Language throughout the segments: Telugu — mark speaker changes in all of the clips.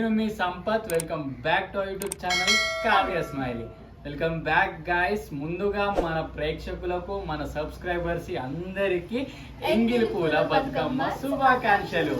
Speaker 1: నేను మీ Sampath. Welcome back to YouTube channel Kavya smiley welcome back guys ముందుగా మన ప్రేక్షకులకు మన సబ్స్క్రైబర్స్ అందరికీ ఎంగిల్ పూల బతుకమ్మ శుభాకాంక్షలు.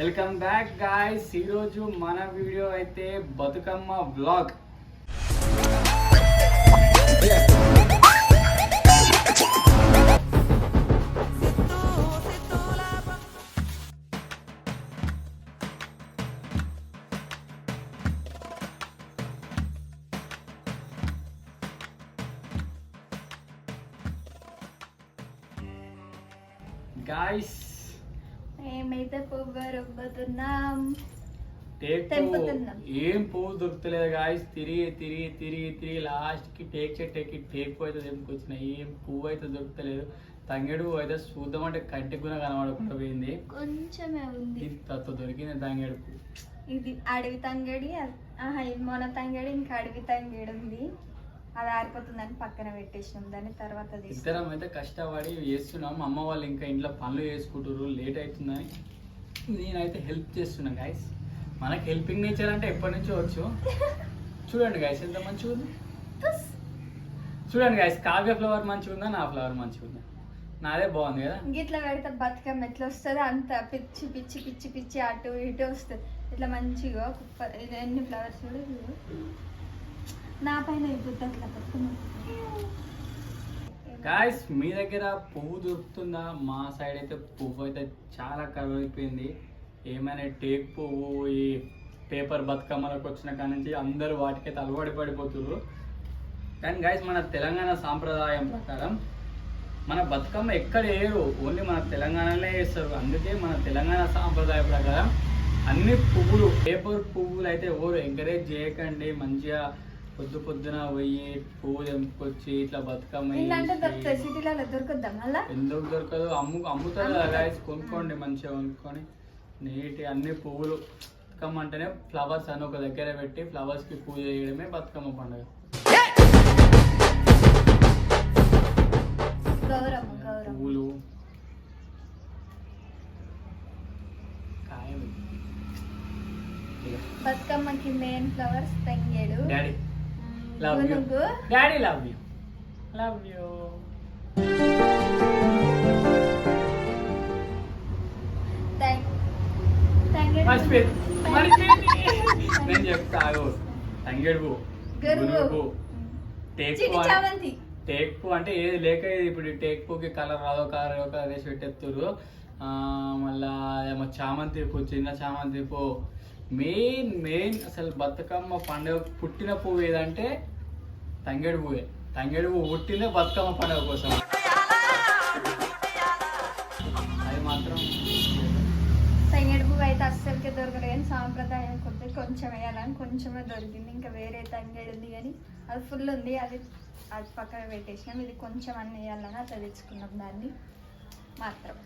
Speaker 1: వెల్కమ్ బ్యాక్ గాయస్ ఈరోజు మన వీడియో అయితే బతుకమ్మ
Speaker 2: బ్లాగ్
Speaker 1: ఏం పువ్వు దొరుకుతలేదు గాయస్ తిరిగి తిరిగి తిరిగి తిరిగి లాస్ట్కి టేక్ చెట్టు ఎక్కి టేక్ పువ్వు అయితే తెంపుకొచ్చిన ఏం పువ్వు అయితే దొరుకుతలేదు? తంగేడు పువ్వు అయితే చూద్దామంటే కంటికి కూడా కనబడకుండా పోయింది.
Speaker 2: కొంచెమే ఉంది.
Speaker 1: ఇది తత్వ దొరికింది తంగేడు పువ్వు
Speaker 2: ఇది అడవి తంగడి మొన తంగడి ఇంకా అడవి తంగడి ఉంది. అది ఆరిపోతుందని పక్కన పెట్టేసినాం. దాన్ని తర్వాత
Speaker 1: ఇద్దరం అయితే కష్టపడి చేస్తున్నాం. అమ్మ వాళ్ళు ఇంకా ఇంట్లో పనులు చేసుకుంటారు లేట్ అవుతుందని నేనైతే హెల్ప్ చేస్తున్నా గాయస్ మనకి హెల్పింగ్ నేచర్ అంటే ఎప్పటి నుంచో వచ్చు. చూడండి గాయస్ ఎంత మంచిగా ఉంది. చూడండి గాయస్ కావ్య ఫ్లవర్ మంచిగా ఉందా నా ఫ్లవర్ మంచిగా ఉందా? నాదే బాగుంది కదా.
Speaker 2: ఇట్లా పెడితే బతుకమ్మ ఎట్లా వస్తుంది అంత పిచ్చి పిచ్చి పిచ్చి పిచ్చి అటు ఇటు వస్తుంది. ఇట్లా మంచిగా కుప్ప ఎన్ని ఫ్లవర్స్ కూడా. నా పైన ఇప్పుడు అట్లా బతుకమ్మ
Speaker 1: గాయస్ మీ దగ్గర పువ్వు దొరుకుతుందా? మా సైడ్ అయితే పువ్వు అయితే చాలా కరువు అయిపోయింది ఏమైనా టేక్ పువ్వు ఈ పేపర్ బతుకమ్మలకు వచ్చిన కాడ నుంచి అందరూ వాటికైతే అలవాటు పడిపోతున్నారు కానీ గాయస్ మన తెలంగాణ సాంప్రదాయం ప్రకారం మన బతుకమ్మ ఎక్కడ వేయరు ఓన్లీ మన తెలంగాణలో వేస్తారు అందుకే మన తెలంగాణ సాంప్రదాయ ప్రకారం అన్ని పువ్వులు పేపర్ పువ్వులు అయితే ఎవరు ఎంకరేజ్ చేయకండి. మంచిగా పొద్దు పొద్దున పోయి పువ్వు తెంపుకొచ్చి ఇట్లా బతుకమ్మ ఎందుకు దొరకదు? అమ్ము అమ్ముతారు. guys. కొనుక్కోండి మంచిగా కొనుక్కొని. నీటి అన్ని పువ్వులు బతుకమ్మ అంటేనే ఫ్లవర్స్ అని ఒక దగ్గర పెట్టి ఫ్లవర్స్కి పూజ చేయడమే బతుకమ్మ పండుగ. కాయం
Speaker 2: బతుకమ్మకి main flowers Tangedu.
Speaker 1: Daddy love you daddy love you love you మర్చిపోయింది నేను చెప్తాను తంగేడు పువ్వు
Speaker 2: గరువు.
Speaker 1: టేకు పూ అంటే ఏది లేక ఇప్పుడు టేక్ పూకి కలర్ రాదో కలర్ కలర్ వేసి పెట్టేస్తారు ఆ, మళ్ళా ఏమో చామంతి పువ్వు చిన్న చామంతి పువ్వు. మెయిన్ మెయిన్ అసలు బతుకమ్మ పండుగ పుట్టిన పువ్వు ఏదంటే తంగేడు పువ్వే తంగేడు పువ్వు పుట్టిందే బతుకమ్మ పండుగ కోసం.
Speaker 2: కొంచెమే దొరికింది ఇంకా వేరే తంగేడు ఉంది కానీ అది ఫుల్ ఉంది. అది అది పక్కన పెట్టేసినాం. ఇది కొంచెం అన్ని వేయాలని అట్లా తెచ్చుకున్నాం దాన్ని మాత్రం.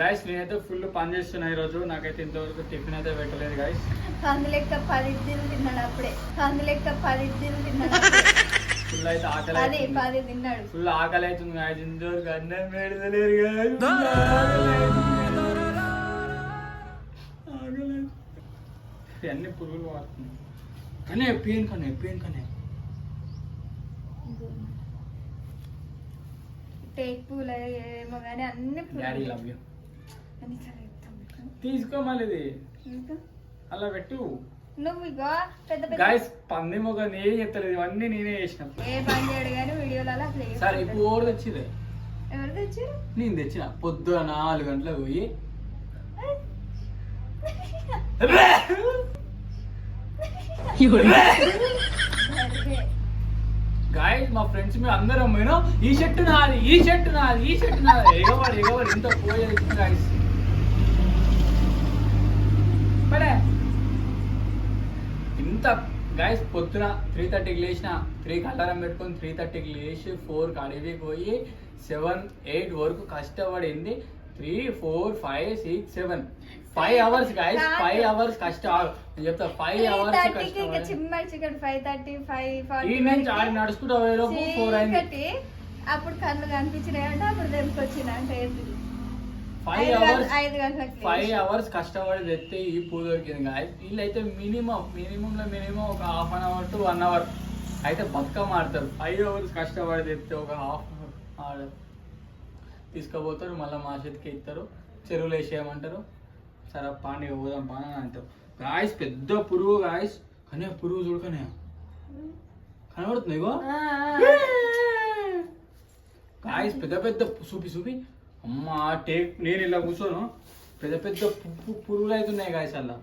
Speaker 1: గాయస్ నేనైతే ఫుల్ పని చేస్తున్నా ఈరోజు. నాకైతే ఇంతవరకు టిఫిన్ అయితే పెట్టలేదు గాయస్
Speaker 2: కందు లెక్క పది ఇడ్లీలు తిన్నాడు అప్పుడే. కందు లెక్క పది ఇడ్లీలు తిన్నాడు.
Speaker 1: ఫుల్ అయితే ఆకలి
Speaker 2: పది తిన్నాడు.
Speaker 1: ఫుల్ ఆకలి అవుతుంది గాయస్ ఇంతవరకు అన్నం పెడతలేరు అవుతుంది. అన్ని పురుగులు వాడుతున్నాయి. కానీ పెయిన్ కనే పెయిన్ కనే.
Speaker 2: టేక్ పూలు ఏమో కానీ అన్ని
Speaker 1: డాడీ లవ్ యూ
Speaker 2: చెప్తాం.
Speaker 1: తీసుకో మళ్ళీ అలా పెట్టు.
Speaker 2: నువ్వు ఇగో పెద్ద పెద్ద
Speaker 1: గాయస్ పంది మొగ నేనే చెప్తలేదు ఇవన్నీ నేనే చేసిన.
Speaker 2: ఏ పని చేయడు కానీ వీడియోలలో అట్లా
Speaker 1: సరే. ఇప్పుడు ఓడి తెచ్చిదే
Speaker 2: ఎవరు తెచ్చారు
Speaker 1: నేను తెచ్చిన. పొద్దున నాలుగు గంటలకు పోయి. గాయస్ మా ఫ్రెండ్స్ మేము అందరం పోయినా ఈ షర్ట్ నాది ఈ షర్ట్ నాది ఈ షర్ట్ నాది. ఎగవాడు ఎగవాడు ఇంత పోయేది గాయస్ మరే ఇంత గాయస్ పొద్దున త్రీ థర్టీకి లేచిన త్రీకి అలారం పెట్టుకొని త్రీ థర్టీకి లేచి ఫోర్ అడవికి పోయి సెవెన్ ఎయిట్ వరకు కష్టపడింది. Three four five six seven five hours guys five hours కష్టం. నేను చెప్తా ఫైవ్ అవర్స్ కష్టపడి
Speaker 2: చిమ్మడి చికెన్ ఫైవ్ థర్టీ ఫైవ్
Speaker 1: ఈ
Speaker 2: ఫార్టీ
Speaker 1: నుంచి ఆడి నడుచుకుంటూ పోయేలోపు ఫోర్ అయింది.
Speaker 2: అప్పుడు కళ్ళు కనిపించినాయి అంటే అప్పుడు తెంపుకొచ్చిన అంటే
Speaker 1: ఫైవ్ అవర్స్ ఫైవ్. అవర్స్ కష్టపడి తెస్తే ఈ పూ దొరికింది గాయస్ వీళ్ళైతే మినిమం మినిమంలో మినిమం ఒక half an hour to one hour అయితే బతుకమ్మ ఆడతారు. ఫైవ్ అవర్స్ కష్టపడి తెస్తే ఒక హాఫ్ ఆడ తీసుకుపోతారు. మళ్ళీ మా చేతికి ఇస్తారు. చెరువులు వేసేయమంటారు. సరే పాండి పోదాం పాని అని అంటారు గాయస్ పెద్ద పురుగు గాయస్ కానీ ఆ పురుగు చూడకనే కనబడుతుంది ఇగో
Speaker 2: ఆ, ఆ.
Speaker 1: గాయస్ పెద్ద పెద్ద చూపి చూపి అమ్మ టేక్ నేను ఇలా కూర్చోను పెద్ద పెద్ద పు- పు- పురుగులు అవుతున్నాయి గాయస్ అలా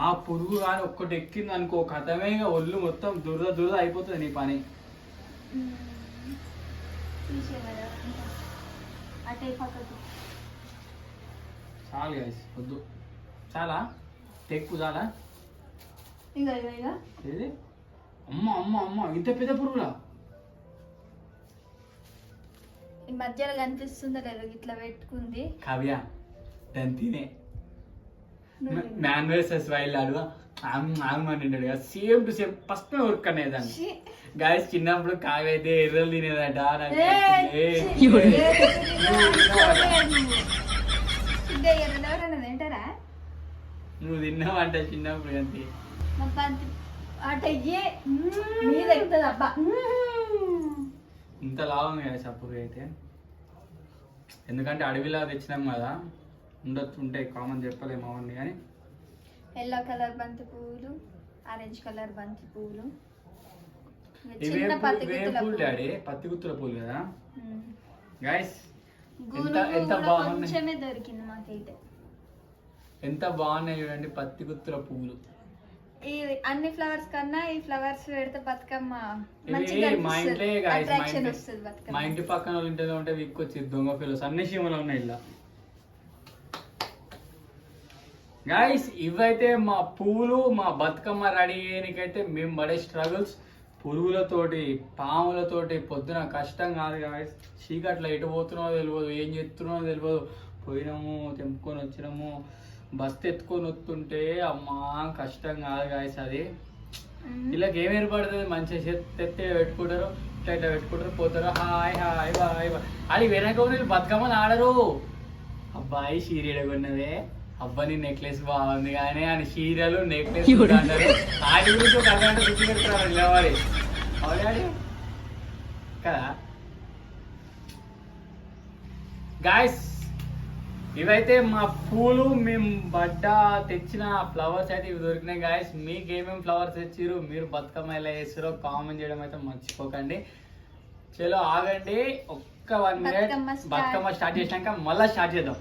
Speaker 1: ఆ పురుగు కానీ ఒక్కటి ఎక్కింది అనుకో కథమే ఇక ఒళ్ళు మొత్తం దురద దురద అయిపోతుంది నీ పని
Speaker 2: ఉమ్. తీసేయగలరా? అటే పక్కకు
Speaker 1: చాలు గాయస్ వద్దు. చాలా? టెక్కు చాలా?
Speaker 2: ఇక ఇక ఇక
Speaker 1: ఏది? అమ్మ అమ్మ అమ్మ ఇంత పెద్ద పురుగులా?
Speaker 2: ఈ మధ్యలో కనిపిస్తుందో లేదో ఇట్లా పెట్టుకుంది.
Speaker 1: కావ్య దాన్ని తినే. మ్యాన్ వర్సెస్ వైల్డ్ ఆడు ఆగమంటుంటాడు కదా same to same first work అనేదాన్ని
Speaker 2: ఛీ.
Speaker 1: గాయస్ చిన్నప్పుడు కావ్య అయితే ఎర్రలు తినేదట. నాకు
Speaker 2: తింటారా?
Speaker 1: నువ్వు తిన్నావంట చిన్నప్పుడు అంతే.
Speaker 2: మా పంతి అట ఇయ్యే మీద ఎక్కుతుంది అబ్బా.
Speaker 1: ఇంత లాభం కదా సప్పుడు అయితే. ఎందుకంటే అడవిలో తెచ్చినాం కదా. ఉండొచ్చు ఉంటాయి కామన్ చెప్పలేము అవన్నీ కానీ.
Speaker 2: ఎల్లో కలర్ బంతి పువ్వులు ఆరెంజ్ కలర్ బంతి పువ్వులు ఇవి పత్తి గుత్తుల
Speaker 1: పూలు
Speaker 2: పువ్వులు.
Speaker 1: డాడీ పత్తి గుత్తుల పూలు కదా. గాయస్ ఎంత బాగున్నాయి?
Speaker 2: కొంచెమే దొరికింది మాకైతే.
Speaker 1: ఎంత బాగున్నాయి చూడండి పత్తి గుత్తుల పువ్వులు
Speaker 2: ఈ అన్ని ఫ్లవర్స్ కన్నా ఈ ఫ్లవర్స్ పెడితే బతుకమ్మ
Speaker 1: ఇవి మా ఇంట్లో మా ఇంటి
Speaker 2: వస్తుంది
Speaker 1: మా
Speaker 2: బతుకమ్మ
Speaker 1: ఇంటి పక్కన వాళ్ళ ఇంటిలో ఉంటే విక్కొచ్చి దొంగ పిల్లలు అన్ని సీమలు ఉన్నాయి ఇలా. గాయస్ ఇవైతే మా పువ్వులు మా బతుకమ్మ రెడీ చేయడానికైతే మేము పడే స్ట్రగుల్స్ పురుగులతోటి పాములతోటి పొద్దున కష్టం కాదు గాయస్. చీకట్లో ఎటు పోతున్నావో తెలియదు ఏం చేస్తున్నావో తెలియదు పోయినాము తెంపుకొని వచ్చినాము. బస్ ఎత్తుకొని వస్తుంటే అమ్మా కష్టం కాదు గాయస్ అది. వీళ్ళకి ఏం ఏర్పడుతుంది మంచిగా చేతి ఎత్తే పెట్టుకుంటారు ఇట్లా ఇట్లా పెట్టుకుంటారు పోతారు. Hi hi bye bye. అది వెనక వీళ్ళు బతుకమ్మని ఆడరు. అబ్బాయి చీర కొన్నదే అబ్బాయి నెక్లెస్ బాగుంది కానీ అని చీరలు నెక్లెస్ అంటారు గురించి ఒక అరగంట గుర్తు పెడతారు అవునాడి కదా? గాయస్ ఇవైతే మా పూలు మేము బడ్డ తెచ్చిన ఫ్లవర్స్ అయితే ఇవి దొరికినాయి గాయస్ మీకు ఏమేమి ఫ్లవర్స్ తెచ్చిరు మీరు బతుకమ్మ ఎలా వేస్తారో కామెంట్ చేయడం అయితే మర్చిపోకండి. చలో ఆగండి ఒక్క వన్ మినిట్.
Speaker 2: బతుకమ్మ
Speaker 1: స్టార్ట్ చేసినాక మళ్ళీ స్టార్ట్ చేద్దాం.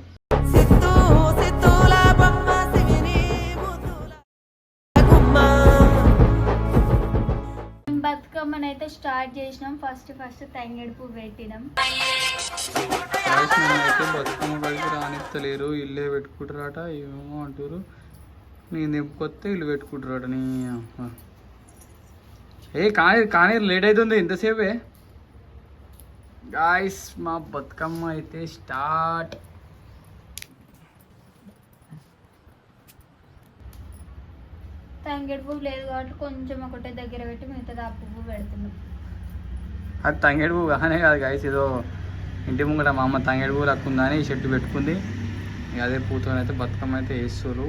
Speaker 2: స్టార్ట్ చేసినాం. ఫస్ట్ ఫస్ట్ తంగేడు పువ్వు పెట్టినాం
Speaker 1: అయితే బతుకమ్మ బడికి రానిస్తలేరు. ఇల్లే పెట్టుకుంటారట. ఏమో అంటారు నేను దింపుకొస్తే ఇల్లు పెట్టుకుంటారట. నీ. ఏ కానీ కానీ లేట్ అవుతుంది ఇంతసేపే. గాయస్ మా బతుకమ్మ అయితే స్టార్ట్.
Speaker 2: తంగేడు పువ్వు లేదు కాబట్టి కొంచెం ఒకటే దగ్గర పెట్టి మిగతాది ఆ పువ్వు పెడుతున్నాం.
Speaker 1: అది తంగేడు పువ్వు కానే కాదు గాయస్ ఏదో ఇంటి ముంగట మా అమ్మ తంగేడు పువ్వు లక్కుందని ఈ చెట్టు పెట్టుకుంది. ఇక అదే పూతోనైతే బతుకమ్మ అయితే వేస్తారు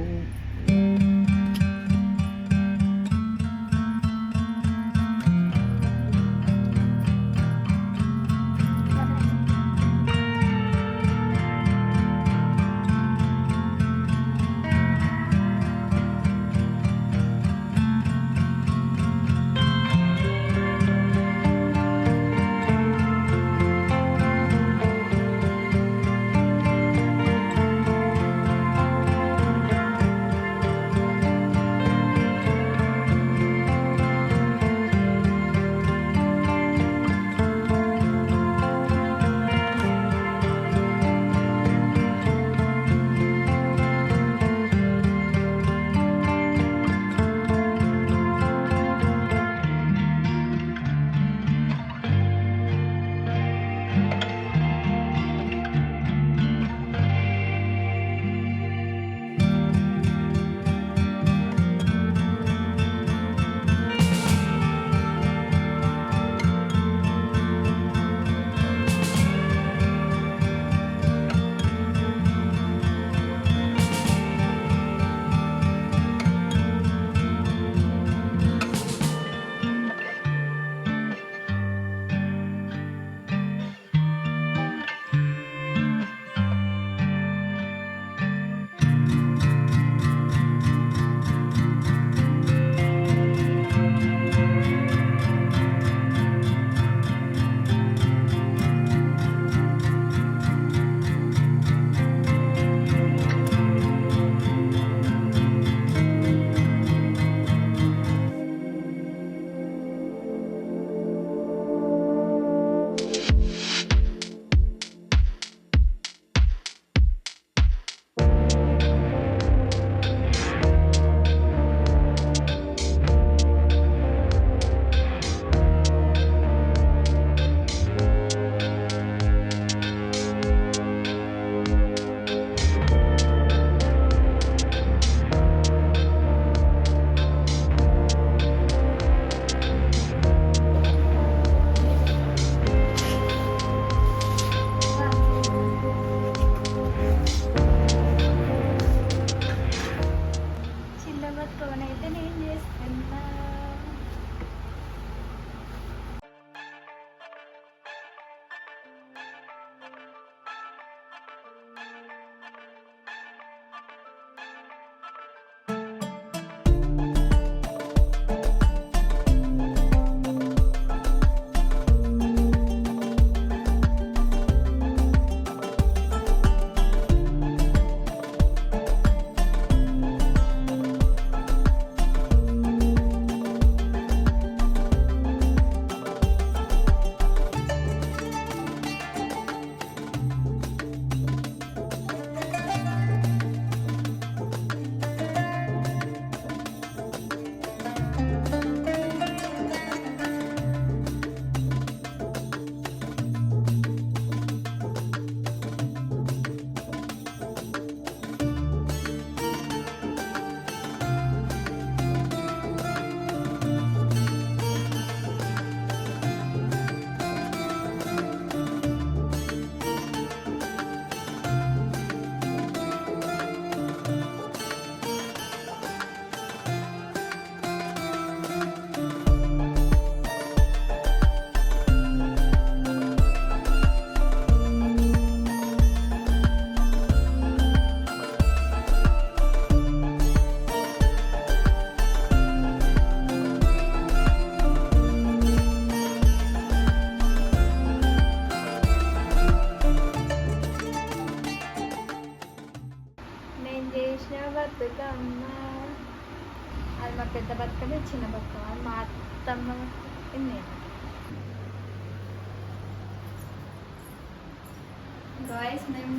Speaker 2: గాయస్ మేము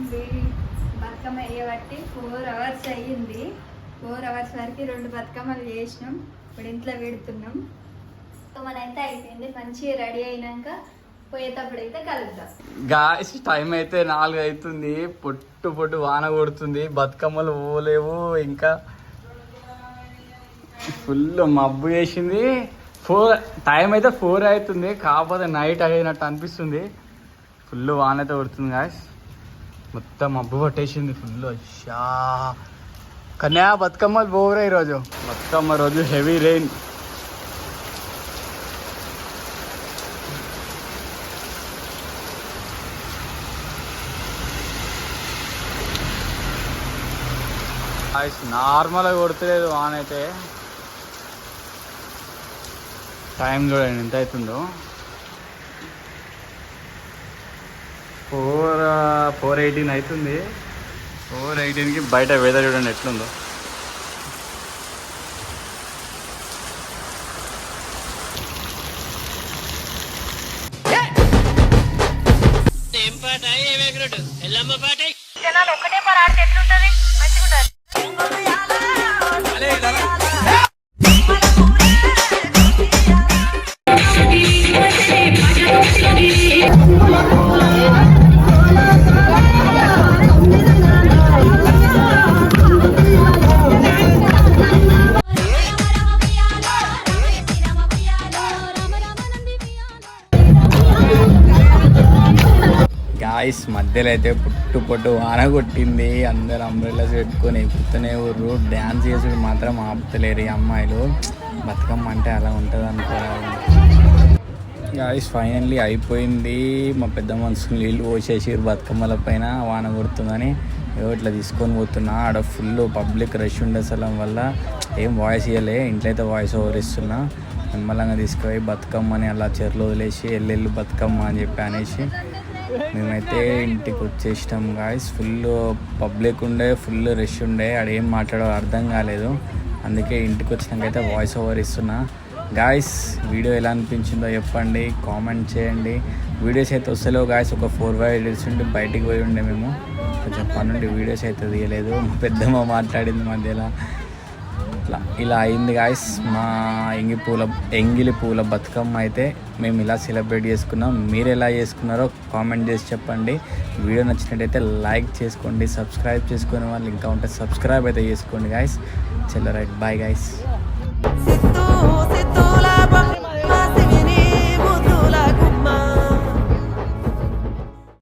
Speaker 2: బతుకమ్మ వేయబట్టి ఫోర్ అవర్స్ అయ్యింది. ఫోర్ అవర్స్ వరకు రెండు బతుకమ్మలు చేసినాం. ఇప్పుడు ఇంట్లో పెడుతున్నాం. సో మనైతే అయిపోయింది. మంచిగా రెడీ అయినాక పోయేటప్పుడు అయితే కలుద్దాం.
Speaker 3: గాయస్ టైం అయితే నాలుగు అవుతుంది. పొట్టు పొట్టు వాన కొడుతుంది. బతుకమ్మలు పోలేవు. ఇంకా ఫుల్ మబ్బు వేసింది. ఫోర్ టైం అయితే ఫోర్ అవుతుంది. కాకపోతే నైట్ అయినట్టు అనిపిస్తుంది. ఫుల్ వాన అయితే కొడుతుంది గాయస్ మొత్తం మబ్బు పట్టేసింది ఫుల్ షా కన్యా బతుకమ్మలు పోరే ఈరోజు. బతుకమ్మ రోజు హెవీ రెయిన్ నార్మల్గా కొడతలేదు వాన్ అయితే. టైం చూడండి ఎంత అవుతుందో. ఓ ఫోర్ ఎయిటీన్ అవుతుంది ఫోర్ ఎయిటీన్కి బయట వెదర్ చూడండి ఎట్లుందో గాయస్ మధ్యలో అయితే పుట్టు పొట్టు వాన కొట్టింది అందరు అంబ్రెల్లాస్ పెట్టుకొని ఎక్కుతూనే ఊర్రు డ్యాన్స్ చేసి మాత్రం ఆపుతలేరు ఈ అమ్మాయిలు. బతుకమ్మ అంటే అలా ఉంటుంది అనుకోవాలి గాయస్ ఫైనల్లీ అయిపోయింది. మా పెద్ద మనుషులు నీళ్ళు పోసేసారు బతుకమ్మల పైన వాన కొడుతుందని. ఇట్లా తీసుకొని పోతున్నా. ఆడ ఫుల్ పబ్లిక్ రష్ ఉండేసలం వల్ల ఏం వాయిస్ ఇవ్వలే ఇంట్లో అయితే వాయిస్ ఓవర్ ఇస్తున్నా. నిమ్మలంగా తీసుకుపోయి బతుకమ్మని అలా చెర్లు వదిలేసి ఎల్లెళ్ళు బతుకమ్మ అని చెప్పి అనేసి మేమైతే ఇంటికి వచ్చేసినాం గాయస్ ఫుల్ పబ్లిక్ ఉండే ఫుల్ రష్ ఉండే. ఆడ ఏం మాట్లాడో అర్థం కాలేదు. అందుకే ఇంటికి వచ్చినాకైతే వాయిస్ ఓవర్ ఇస్తున్నా. గాయస్ వీడియో ఎలా అనిపించిందో చెప్పండి. కామెంట్ చేయండి. వీడియోస్ అయితే వస్తలేవు గాయస్ ఒక ఫోర్ ఫైవ్ డేస్ ఉండి బయటికి పోయి ఉండే మేము. కొంచెం పని నుండి వీడియోస్ అయితే తీయలేదు. పెద్దమ్మ మాట్లాడింది మధ్యలో. ఇట్లా ఇలా అయింది గాయస్ మా ఎంగి పూల ఎంగిలి పూల బతుకమ్మ అయితే మేము ఇలా సెలబ్రేట్ చేసుకున్నాం. మీరు ఎలా చేసుకున్నారో కామెంట్ చేసి చెప్పండి. వీడియో నచ్చినట్టయితే లైక్ చేసుకోండి సబ్స్క్రైబ్ చేసుకునే వాళ్ళు ఇంకా ఉంటే సబ్స్క్రైబ్ అయితే చేసుకోండి గాయస్ చెల్ల రైట్ బాయ్ గాయస్